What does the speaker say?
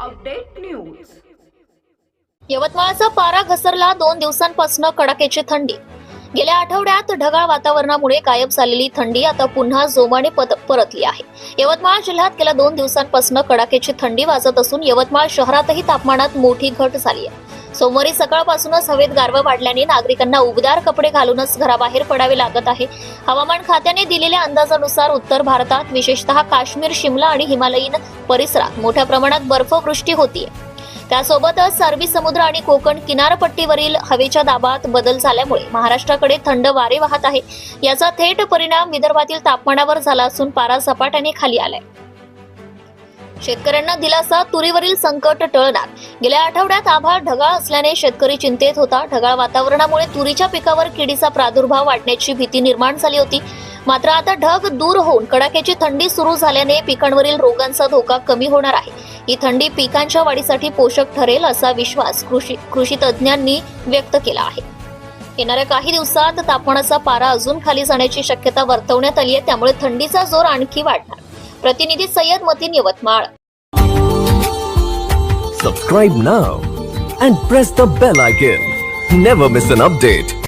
Update news यवतमाळचा पारा घसरला दोन दिवसांपासून कडाक्याची थंडी. गेल्या आठवड्यात ढगाळ वातावरणामुळे गायब झालेली थंडी आता पुन्हा जोमाने परतली आहे. यवतमाळ जिल्ह्यात गेल्या दोन दिवसांपासून कडाक्याची थंडी वाजत असून यवतमाळ शहरातही तापमानात मोठी घट झाली आहे. सोमवारी सकाळपासूनच हवेत गारवा वाढल्याने नागरिकांना उबदार कपडे घालूनच घराबाहेर पडावे लागत आहे. हवामान खात्याने दिलेल्या अंदाजानुसार उत्तर भारतात विशेषतः काश्मीर शिमला आणि हिमालयीन परिसरात मोठ्या प्रमाणात बर्फवृष्टी होतीये. त्यासोबतच अरबी समुद्र आणि कोकण किनारपट्टीवरील हवेच्या दाबात बदल झाल्यामुळे महाराष्ट्राकडे थंड वारे वाहत आहे. याचा थेट परिणाम विदर्भातील तापमानावर झाला असून पारा झपाट्याने खाली आलाय. शेतकऱ्यांना दिलासा तुरीवरील संकट टळणार. गेल्या आठवड्यात आभाळ ढगाळ असल्याने शेतकरी चिंतेत होता. ढगाळ वातावरणामुळे तुरीच्या पिकावर किडीचा प्रादुर्भाव वाढण्याची भीती निर्माण झाली होती. मात्र आता ढग दूर होऊन कडाक्याची थंडी सुरू झाल्याने पिकांवरील रोगांचा धोका कमी होणार आहे. ही थंडी पिकांच्या वाढीसाठी पोषक ठरेल असा विश्वास कृषी कृषी तज्ज्ञांनी व्यक्त केला आहे. येणाऱ्या काही दिवसात तापमानाचा पारा अजून खाली जाण्याची शक्यता वर्तवण्यात आली आहे. त्यामुळे थंडीचा जोर आणखी वाढणार. प्रतिनिधी Syed Mateen Yavatmal Subscribe now and press the bell icon. Never miss an update.